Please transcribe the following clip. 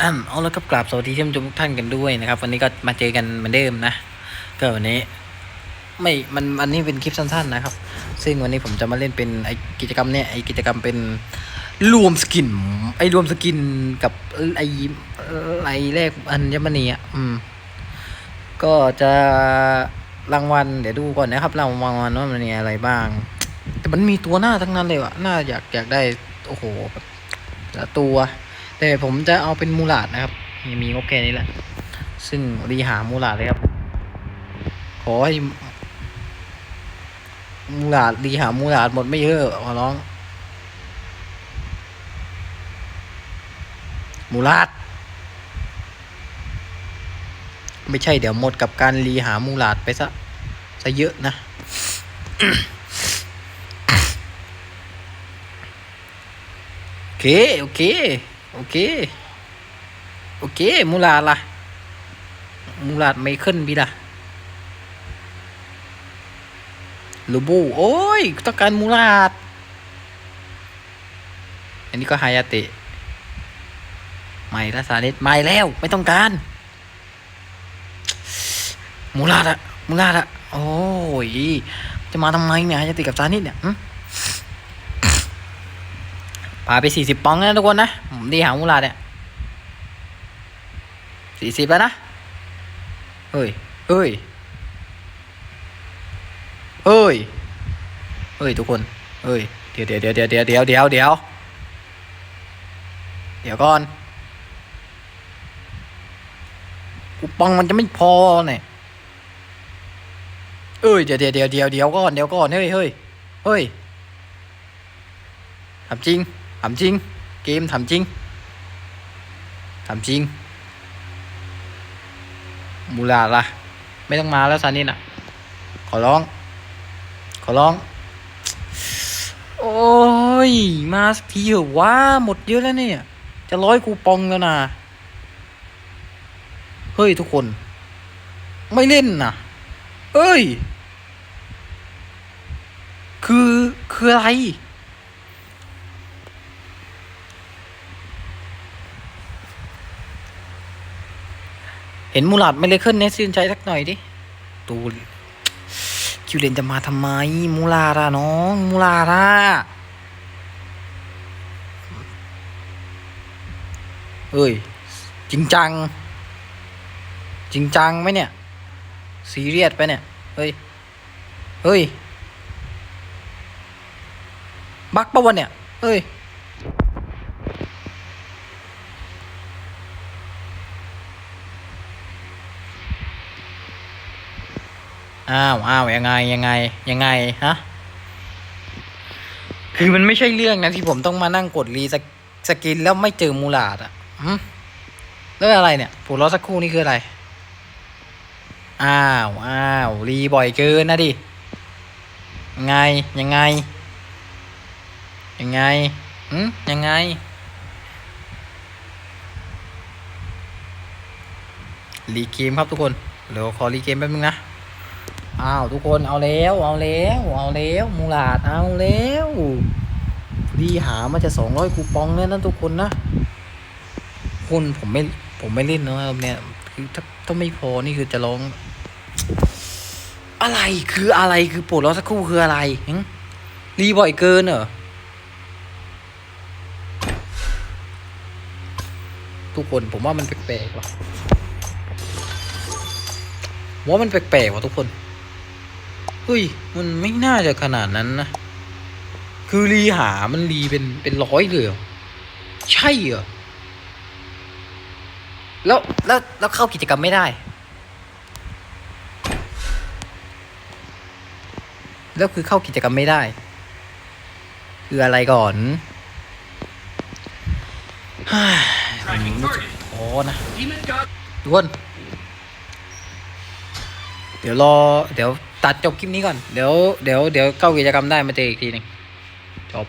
เอาแล้วก็กราบสวัสดีท่านผู้ชมทุกท่านกันด้วยนะครับ วันนี้ก็มาเจอกันเหมือนเดิมนะก็วันนี้ ไม่มันอันนี้เป็นคลิปสั้นๆนะครับ ซึ่งวันนี้ผมจะมาเล่นเป็นไอกิจกรรมเนี่ยไอกิจกรรมเป็นรวมสกิน ไอรวมสกินกับไอไอแรกอัญมณีอะอืม ก็จะรางวัลเดี๋ยวดูก่อนนะครับรางวัลว่ามันมีอะไรบ้าง แต่มันมีตัวหน้าทั้งนั้นเลยว่ะหน้าอยากอยากได้โอ้โหแบบแต่ละตัว แต่ผมจะเอาเป็นมูลาดนะครับมีมีงบแค่นี้แหละ ซึ่งรีหามูลาดเลยครับ ขอให้มูลาดรีหามูลาดหมดไม่เยอะขอร้องมูลาดไม่ใช่เดี๋ยวหมดกับการรีหามูลาดไปซะซะเยอะนะ โอเค โอเค โอ Okey. Okey, mula lah. าไม่ขึ้นบีละลูกบูโอ้ยต้องการมูลาดอันนี้ก็ฮายาเตะไม่ละซาเลสไม่แล้วไม่ต้องการ มูลาดอะมูลาดอะโอ้ย จะมาทำไมเนี่ยฮายาเตะกับซาเลสเนี่ย พาไปสี่สิบปองนะทุกคนนะ ผมดีหามูลาดเนี่ยสี่สิบแล้วนะเฮ้ยเฮ้ยเฮ้ยเฮ้ยทุกคนเฮ้ยเดี๋ยวเดี๋ยวเดี๋ยวเดี๋ยวเดี๋ยวเดี๋ยวเดี๋ยวเดี๋ยวก่อนกูปองมันจะไม่พอเนี่ยเอ้ยเดี๋ยวเดี๋ยวเดี๋ยวเดี๋ยวเดี๋ยวก่อนเดี๋ยวก่อนเฮ้ยเฮ้ยเฮ้ยทำจริง ทำจริง เกมทำจริงทำจริง มูลาล่ะ ไม่ต้องมาแล้วซานินอะ ขอร้อง ขอร้อง โอ้ย มาสักทีเถอะว่าหมดเยอะแล้วเนี่ย จะร้อยคูปองแล้วนะ เฮ้ยทุกคน ไม่เล่นนะเอ้ย คือ คืออะไร เห็นมูลาดไม่เลยขึ้นเนสซินใจสักหน่อยดิ ตูคิวเลนจะมาทำไม มูลาดอะน้อง มูลาดอะเอ้ย จริงจัง จริงจังไหมเนี่ย ซีเรียสไปเนี่ย เฮ้ย เฮ้ย บักปะวะเนี่ย เฮ้ย อ้าวอ้าวยังไงยังไงยังไงฮะคือมันไม่ใช่เรื่องนะที่ผมต้องมานั่งกดรีสกสกินแล้วไม่เจอมูลาดอะแล้วอะไรเนี่ยผมรอสักครู่นี่คืออะไร อ้าวอ้าวรีบ่อยเกินนะดิยังไงยังไง ยังไงหืมยังไง รีเกมครับทุกคนเดี๋ยวขอรีเกมแป๊บนึงนะ อ้าวทุกคนเอาแล้ว เอาแล้ว เอาแล้วมูลาดเอาแล้วรีหามาจะสองร้อยคูปองเนี่ยนะทุกคนนะคุณผมไม่ผมไม่เล่นนะครับเนี่ยคือถ้าถ้าไม่พอนี่คือจะร้อง อะไรคืออะไรคือปรดร้อสักครู่คืออะไรหึรีบ่อยเกินเหรอทุกคนผมว่ามันแปลกๆว่ะว่ามันแปลกๆว่ะทุกคน เฮ้ย มันไม่น่าจะขนาดนั้นนะ คือรีหามันรีเป็นเป็นร้อยเลยเหรอใช่เหรอ แล้วแล้วแล้วเข้ากิจกรรมไม่ได้ แล้วคือเข้ากิจกรรมไม่ได้ คืออะไรก่อนฮ่าโอ้นะทุกคนเดี๋ยวรอ เดี๋ยว ตัดจบคลิปนี้ก่อน เดี๋ยวเดี๋ยวเดี๋ยวเข้ากิจกรรมได้มาเจออีกทีหนึ่งจบ